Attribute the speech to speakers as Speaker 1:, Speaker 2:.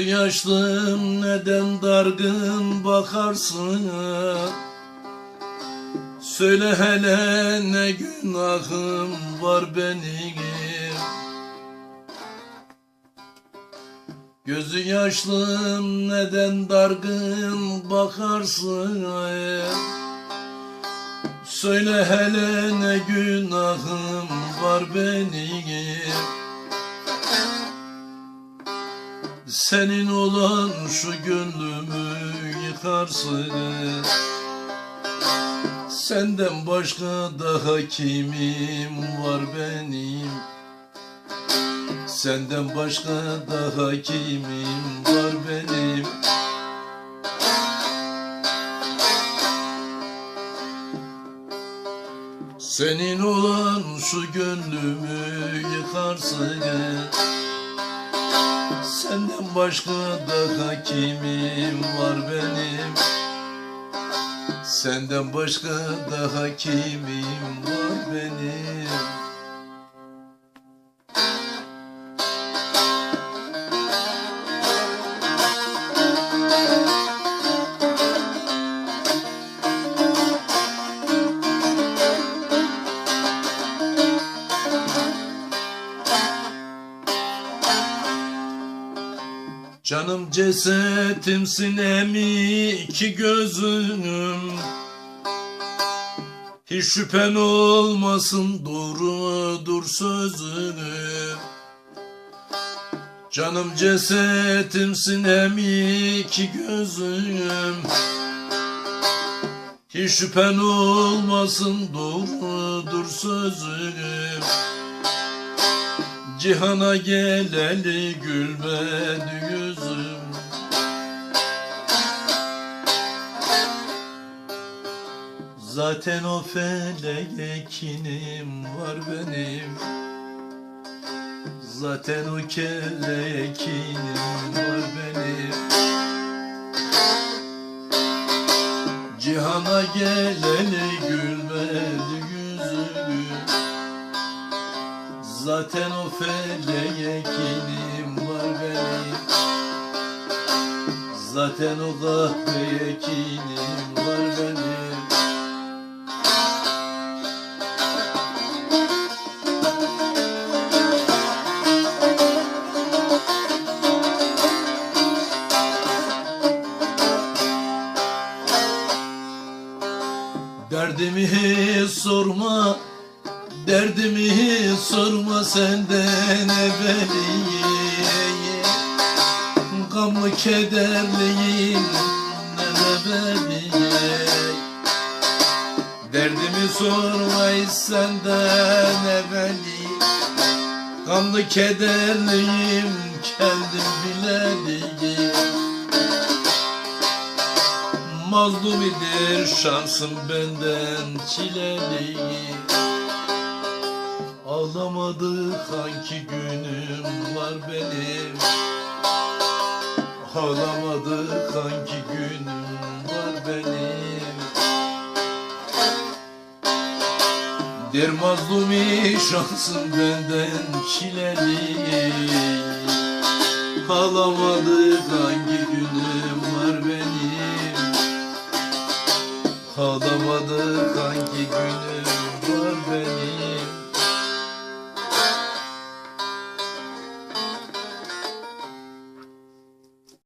Speaker 1: yaşlım neden dargın bakarsın? Söyle hele ne günahım var benim? Gözü yaşlım neden dargın bakarsın? Söyle hele ne günahım var benim Senin olan şu gönlümü yıkarsın. Senden başka daha kimim var benim? Senden başka daha kimim var benim? Senin olan şu gönlümü yıkarsın Senden başka daha kimim var benim? Senden başka daha kimim var benim Canım cesetim sinemi iki gözüm. Hiç şüphen olmasın doğrudur sözüm Canım cesetim sinemi iki gözüm. Hiç şüphen olmasın doğrudur sözüm Cihana geleli gülmedi yüzüm. Zaten o feleğe kinim var benim. Zaten o keleğe kinim var benim. Cihana geleli Zaten o feleğe kinim var benim Zaten o kahveye kinim var benim Derdimi sorma Derdimi sorma senden evveliye Gamlı kederliyim evveliye Derdimi sorma senden evveli Gamlı kederliyim kendim bileliyim. Mazlumidir şansım benden çileli Ağlamadı hangi günüm var benim. Ağlamadı hangi günüm var benim. Der mazlumi şansım benden çileli. Ağlamadı hangi günüm var benim. Ağlamadı hangi günüm var benim